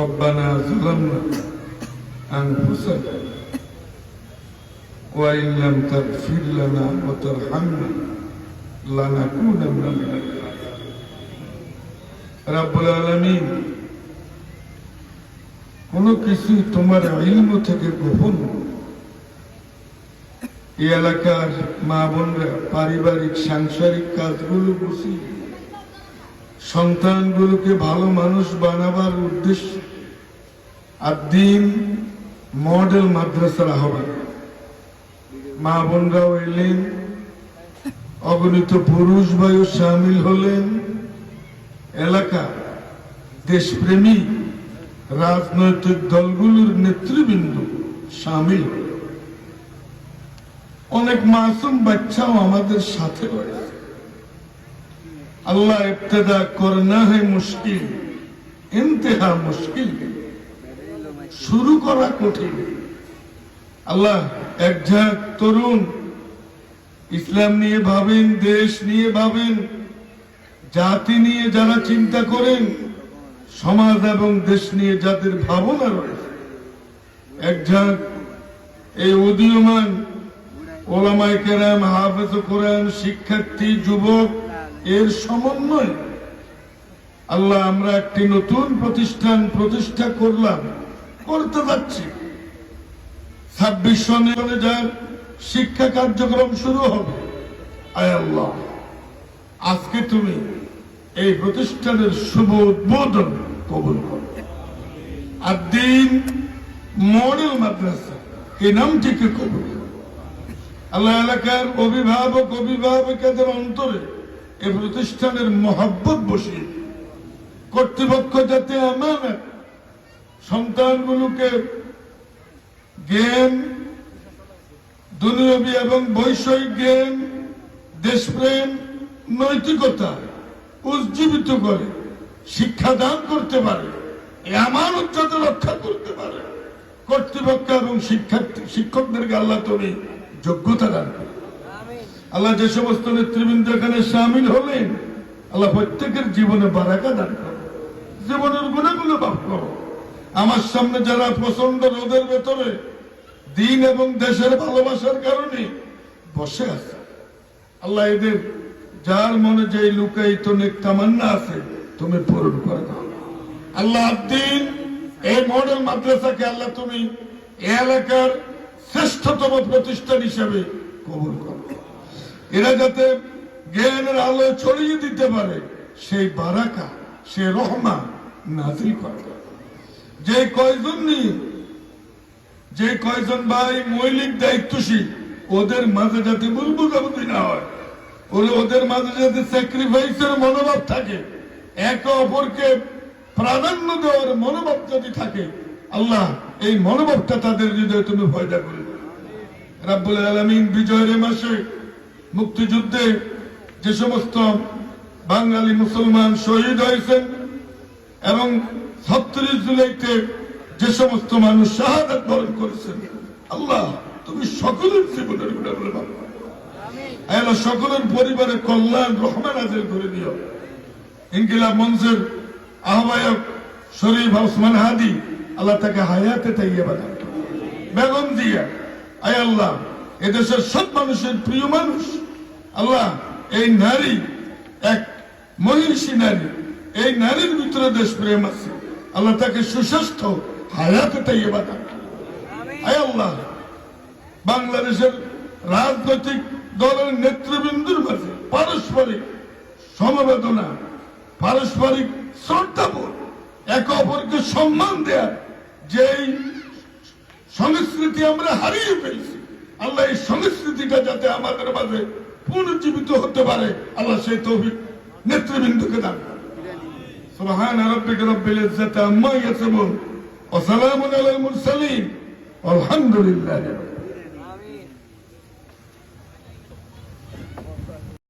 ربنا ظلمنا أنفسنا وإن لم تغفر لنا وترحمنا لنكونن من الخاسرين رب العالمين কোনো কিছু তোমার ইলম থেকে গোপন নয়। এই এলাকার মা বোনরা পারিবারিক সাংসারিক কাজগুলো বুঝি সন্তানগুলোকে ভালো মানুষ বানাবার উদ্দেশ্য আর দিন মডেল মাদ্রাসার আহ্বান। মা বোনরাও এলেন, অগণিত পুরুষ বায়ু সামিল হলেন। এলাকা দেশপ্রেমী রাজনৈতিক দলগুলোর নেতৃবৃন্দ সামিল অনেক মাসুম বাচ্চাও আমাদের সাথে রয়েছে। আল্লাহ ইবতেদা করনা है মুশকিল, ইন্তেহা মুশকিল। শুরু করা কঠিন। আল্লাহ এক ঝাঁক তরুণ, ইসলাম নিয়ে ভাবেন, দেশ নিয়ে ভাবেন, জাতি নিয়ে যারা চিন্তা করেন, সমাজ এবং দেশ নিয়ে যাদের ভাবনা রয়েছে। এক ঝাঁক এই উদীয়মান ওলামাই কেরাম, হাফেজ কোরআন শিক্ষার্থী, যুবক এর সমন্বয়। আল্লাহ, আমরা একটি নতুন প্রতিষ্ঠান প্রতিষ্ঠা করলাম, করতে যাচ্ছি ছাব্বিশ সনে যার শিক্ষা কার্যক্রম শুরু হবে। আয় আল্লাহ, আজকে তুমি এই প্রতিষ্ঠানের শুভ উদ্বোধন কবুল করো। আর দিন মডেল মাদ্রাসা এই নামটিকে কবুল আল্লাহ, এলাকার অভিভাবক, অভিভাবকদের অন্তরে এই প্রতিষ্ঠানের মহাব্বত বসিয়ে কর্তৃপক্ষ যাতে আমার সন্তানগুলোকে জ্ঞান দুনিয়বী এবং বৈষয়িক জ্ঞান, দেশপ্রেম, নৈতিকতা উজ্জীবিত করে শিক্ষাদান করতে পারে আমার উচ্চতা রক্ষা করতে পারে। কর্তৃপক্ষ এবং শিক্ষার্থী শিক্ষকদেরকে আল্লাহ তুমি যোগ্যতা দান করে আল্লাহ যে সমস্ত নেতৃবৃন্দ এখানে সামিল হলেন, আল্লাহ প্রত্যেকের জীবনে বারাকা দান জীবনের গুণাগুলো বাপ আমার সামনে যারা প্রচণ্ড রোদের ভেতরে দিন এবং দেশের ভালোবাসার কারণে বসে আছে, আল্লাহ এদের যার মনে যে লুকায়িত নেক তামান্না আছে, তুমি পূরণ করে দাও। আল্লাহ দিন এই মডেল মাদ্রাসাকে আল্লাহ তুমি এলাকার শ্রেষ্ঠতম প্রতিষ্ঠান হিসেবে কবুল করো। এরা যাতে জ্ঞানের আলো ছড়িয়ে দিতে পারে, সেই বারাকা, সে রহমা নাজিল করে যে কয়জন নিয়ে যে কয়জন ভাই মৌলিক দায়িত্বশীল, ওদের মাঝে যাতে ভুল বোঝাবুঝি না হয় ওরে ওদের মাঝে যাতে স্যাক্রিফাইসের মনোভাব থাকে, একে অপরকে প্রাধান্য দেওয়ার মনোভাব যদি থাকে, আল্লাহ এই মনোভাবটা তাদের হৃদয়ে তুমি ভয়দা করে। রাব্বুল আলমিন বিজয়ের মাসে মুক্তিযুদ্ধে যে সমস্ত বাঙালি মুসলমান শহীদ হয়েছেন এবং ছত্রিশ জুলাইতে যে সমস্ত মানুষ শাহাদাত বরণ করেছেন আল্লাহ তুমি সকলের জীবনের গুণাগুলো ভালো আল্লাহ সকলের পরিবারের কল্যাণ রহমান আজের করে দিও। ইনকিলাব মঞ্চের আহ্বায়ক শরীফ ওসমান হাদি আল্লাহ তাকে হায়াতে তাইয়ে বানান বেগম দিয়া আয় আল্লাহ এদেশের সব মানুষের প্রিয় মানুষ। আল্লাহ এই নারী এক মহিষী নারী এই নারীর ভিতরে দেশ প্রেম আছে। আল্লাহ তাকে সুস্বাস্থ্য হায়াতে তাইয়ে আয় আল্লাহ বাংলাদেশের রাজনৈতিক দলের নেতৃবৃন্দের মাঝে পারস্পরিক সমবেদনা পারস্পরিক শ্রদ্ধাবোধ একে অপরকে সম্মান দেয়া যেই সংস্কৃতি আমরা হারিয়ে ফেলছি আল্লাহ এই সংস্কৃতিটা যাতে আমাদের মাঝে পুনর্জীবিত হতে পারে, আল্লাহ সেই তৌফিক নেতৃবৃন্দকে দান করে সুবহান রাব্বিকা রব্বিল ইজ্জাতি আম্মা ইয়াসিফুন ওয়া সালামুন আলাল মুরসালিন। আলহামদুলিল্লাহ।